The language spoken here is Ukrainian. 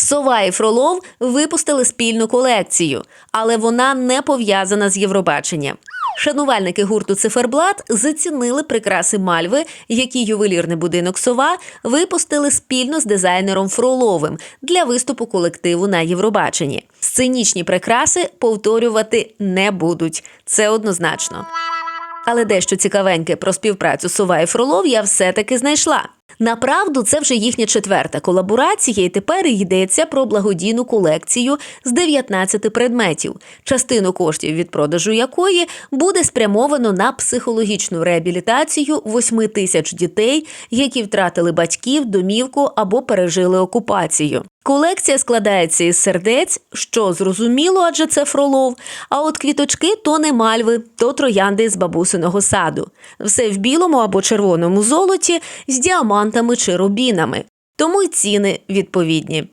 Сова і Фролов випустили спільну колекцію, але вона не пов'язана з Євробаченням. Шанувальники гурту Циферблат зацінили прикраси Мальви, які ювелірний будинок Сова випустили спільно з дизайнером Фроловим для виступу колективу на Євробаченні. Сценічні прикраси повторювати не будуть. Це однозначно. Але дещо цікавеньке про співпрацю Сова і Фролов я все-таки знайшла. Направду, це вже їхня четверта колаборація, і тепер йдеться про благодійну колекцію з 19 предметів, частину коштів від продажу якої буде спрямовано на психологічну реабілітацію 8 тисяч дітей, які втратили батьків, домівку або пережили окупацію. Колекція складається із сердець, що зрозуміло, адже це фролов. А от квіточки то не мальви, то троянди з бабусиного саду. Все в білому або червоному золоті з діамантами чи рубінами. Тому й ціни відповідні.